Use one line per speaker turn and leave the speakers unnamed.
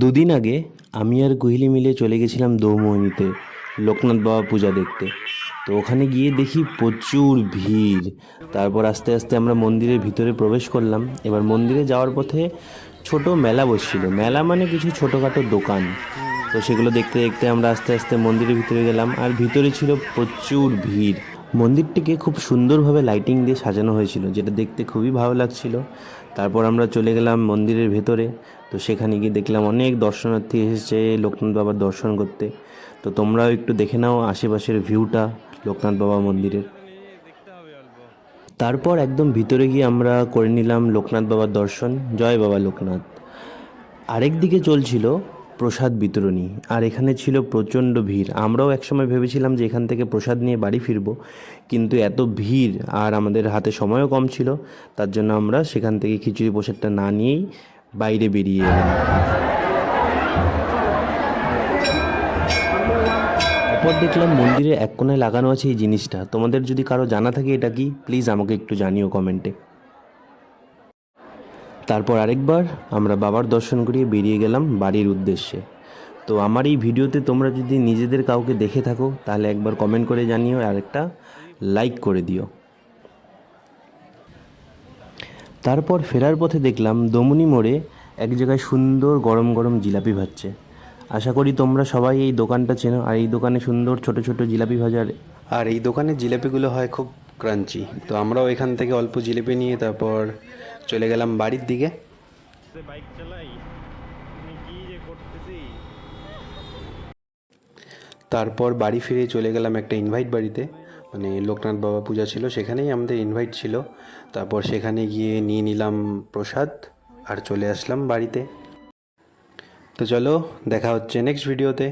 দুদিন আগে আমি আর কুহিলি মিলে চলে গেছিলাম দৌমোহিনীতে, লোকনাথ বাবা পূজা দেখতে। তো ওখানে গিয়ে দেখি প্রচুর ভিড়। তারপর আস্তে আস্তে আমরা মন্দিরের ভিতরে প্রবেশ করলাম। এবার মন্দিরে যাওয়ার পথে ছোট মেলা বসছিল। মেলা মানে কিছু ছোটোখাটো দোকান। তো সেগুলো দেখতে দেখতে আমরা আস্তে আস্তে মন্দিরের ভিতরে গেলাম আর ভিতরে ছিল প্রচুর ভিড়। মন্দিরটিকে খুব সুন্দরভাবে লাইটিং দিয়ে সাজানো হয়েছিল, যেটা দেখতে খুবই ভালো লাগছিল। তারপর আমরা চলে গেলাম মন্দিরের ভেতরে। তো সেখানে গিয়ে দেখলাম অনেক দর্শনার্থী এসেছে লোকনাথ বাবার দর্শন করতে। তো তোমরাও একটু দেখে নাও আশেপাশের ভিউটা লোকনাথ বাবা মন্দিরের। তারপর একদম ভিতরে গিয়ে আমরা করে নিলাম লোকনাথ বাবার দর্শন। জয় বাবা লোকনাথ। আরেক দিকে চলছিল প্রসাদ বিতরণী। আর এখানে ছিল প্রচণ্ড ভিড়। আমরাও একসময় ভেবেছিলাম যে এখান থেকে প্রসাদ নিয়ে বাড়ি ফিরবো। কিন্তু এত ভিড় আর আমাদের হাতে সময়ও কম ছিল। তার জন্য আমরা সেখান থেকে খিচুড়ি প্রসাদটা না নিয়েই বাইরে বেরিয়ে এলাম তারপর দেখলাম মন্দিরে এক কোণায় লাগানো আছে এই জিনিসটা। তোমাদের যদি কারও জানা থাকে এটা কি প্লিজ আমাকে একটু জানিও কমেন্টে তারপর আরেকবার আমরা বাবার দর্শন করিয়ে বেরিয়ে গেলাম বাড়ির উদ্দেশ্যে। তো আমার এই ভিডিওতে তোমরা যদি নিজেদের কাউকে দেখে থাকো, তাহলে একবার কমেন্ট করে জানিও আর একটা লাইক করে দিও। তারপর ফেরার পথে দেখলাম দমনি মোড়ে এক জায়গায় সুন্দর গরম গরম জিলাপি ভাজছে। আশা করি তোমরা সবাই এই দোকানটা চেনো আর এই দোকানে সুন্দর ছোট ছোট জিলাপি ভাজার আর এই দোকানের জিলাপিগুলো হয় খুব ক্রাঞ্চি। তো আমরাও এখান থেকে অল্প জিলিপি নিয়ে তারপর চলে গেলাম বাড়ির দিকে।
বাইক চালাই? কি যে করতেছি
তারপর বাড়ি ফিরে চলে গেলাম একটা ইনভাইট বাড়িতে। মানে লোকনাথ বাবা পূজা ছিল, সেখানেই আমাদের ইনভাইট ছিল। তারপর সেখানে গিয়ে নিয়ে নিলাম প্রসাদ আর চলে আসলাম বাড়িতে। তো চলো, দেখা হচ্ছে নেক্সট ভিডিওতে